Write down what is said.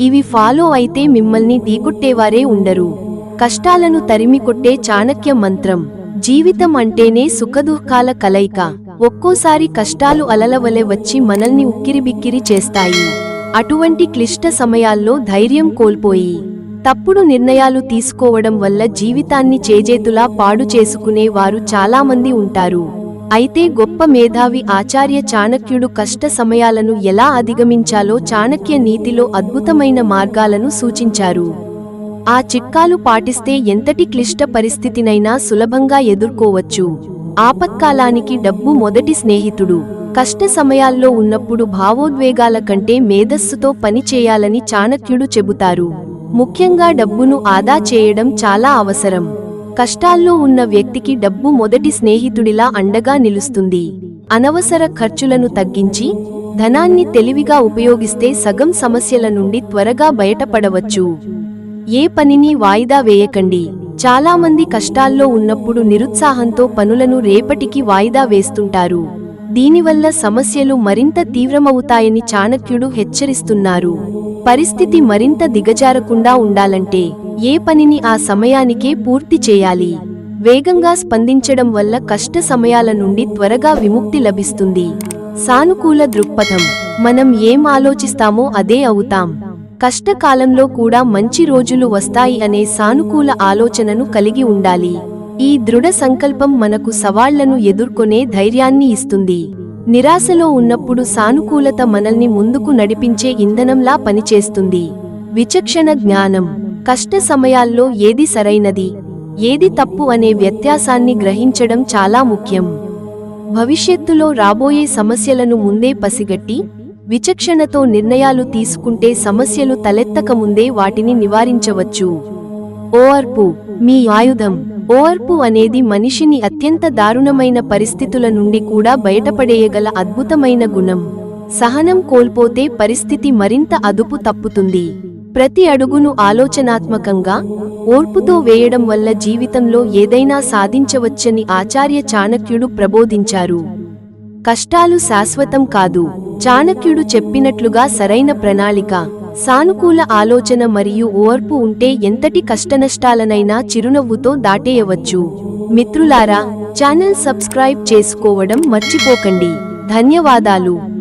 ఇవి ఫాలో అయితే మిమ్మల్ని ఢీకొట్టేవారే ఉండరు. కష్టాలను తరిమి కొట్టే చాణక్య మంత్రం. జీవితం అంటేనే సుఖదుఃఖాల కలయిక. ఒక్కోసారి కష్టాలు అలలవలె వచ్చి మనల్ని ఉక్కిరిబిక్కిరి చేస్తాయి. అటువంటి క్లిష్ట సమయాల్లో ధైర్యం కోల్పోయి తప్పుడు నిర్ణయాలు తీసుకోవడం వల్ల జీవితాన్ని చేజేతులా పాడు చేసుకునే వారు చాలామంది ఉంటారు. అయితే గొప్ప మేధావి ఆచార్య చాణక్యుడు కష్ట సమయాలను ఎలా అధిగమించాలో చాణక్య నీతిలో అద్భుతమైన మార్గాలను సూచించారు. ఆ చిట్కాలు పాటిస్తే ఎంతటి క్లిష్ట పరిస్థితినైనా సులభంగా ఎదుర్కోవచ్చు. ఆపత్కాలానికి డబ్బు మొదటి స్నేహితుడు. కష్ట సమయాల్లో ఉన్నప్పుడు భావోద్వేగాల కంటే మేధస్సుతో పని చేయాలని చాణక్యుడు చెబుతారు. ముఖ్యంగా డబ్బును ఆదా చేయడం చాలా అవసరం. కష్టాల్లో ఉన్న వ్యక్తికి డబ్బు మొదటి స్నేహితుడిలా అండగా నిలుస్తుంది. అనవసర ఖర్చులను తగ్గించి ధనాన్ని తెలివిగా ఉపయోగిస్తే సగం సమస్యల నుండి త్వరగా బయటపడవచ్చు. ఏ పనిని వాయిదా వేయకండి. చాలామంది కష్టాల్లో ఉన్నప్పుడు నిరుత్సాహంతో పనులను రేపటికి వాయిదా వేస్తుంటారు. దీనివల్ల సమస్యలు మరింత తీవ్రమవుతాయని చాణక్యుడు హెచ్చరిస్తున్నారు. పరిస్థితి మరింత దిగజారకుండా ఉండాలంటే ఏ పనిని ఆ సమయానికే పూర్తి చేయాలి. వేగంగా స్పందించడం వల్ల కష్ట సమయాల నుండి త్వరగా విముక్తి లభిస్తుంది. సానుకూల దృక్పథం. మనం ఏం ఆలోచిస్తామో అదే అవుతాం. కష్టకాలంలో కూడా మంచి రోజులు వస్తాయి అనే సానుకూల ఆలోచనను కలిగి ఉండాలి. ఈ దృఢ సంకల్పం మనకు సవాళ్ళను ఎదుర్కొనే ధైర్యాన్ని ఇస్తుంది. నిరాశలో ఉన్నప్పుడు సానుకూలత మనల్ని ముందుకు నడిపించే ఇంధనంలా పనిచేస్తుంది. విచక్షణ జ్ఞానం. కష్ట సమయాల్లో ఏది సరైనది? ఏది తప్పు అనే వ్యత్యాసాన్ని గ్రహించడం చాలా ముఖ్యం. భవిష్యత్తులో రాబోయే సమస్యలను ముందే పసిగట్టి విచక్షణతో నిర్ణయాలు తీసుకుంటే సమస్యలు తలెత్తకముందే వాటిని నివారించవచ్చు. ఓర్పు మీ ఆయుధం. ఓర్పు అనేది మనిషిని అత్యంత దారుణమైన పరిస్థితుల నుండి కూడా బయటపడేయగల అద్భుతమైన గుణం. సహనం కోల్పోతే పరిస్థితి మరింత అదుపు తప్పుతుంది. ప్రతి అడుగును ఆలోచనాత్మకంగా ఓర్పుతో వేయడం వల్ల జీవితంలో ఏదైనా సాధించవచ్చని ఆచార్య చాణక్యుడు ప్రబోధించారు. కష్టాలు శాశ్వతం కాదు చాణక్యుడు చెప్పినట్లుగా సరైన ప్రణాళిక. సానుకూల ఆలోచన మరియు ఓర్పు ఉంటే ఎంతటి కష్టనష్టాలనైనా చిరునవ్వుతో దాటేయవచ్చు. మిత్రులారా ఛానల్ సబ్స్క్రైబ్ చేసుకోవడం మర్చిపోకండి. ధన్యవాదాలు.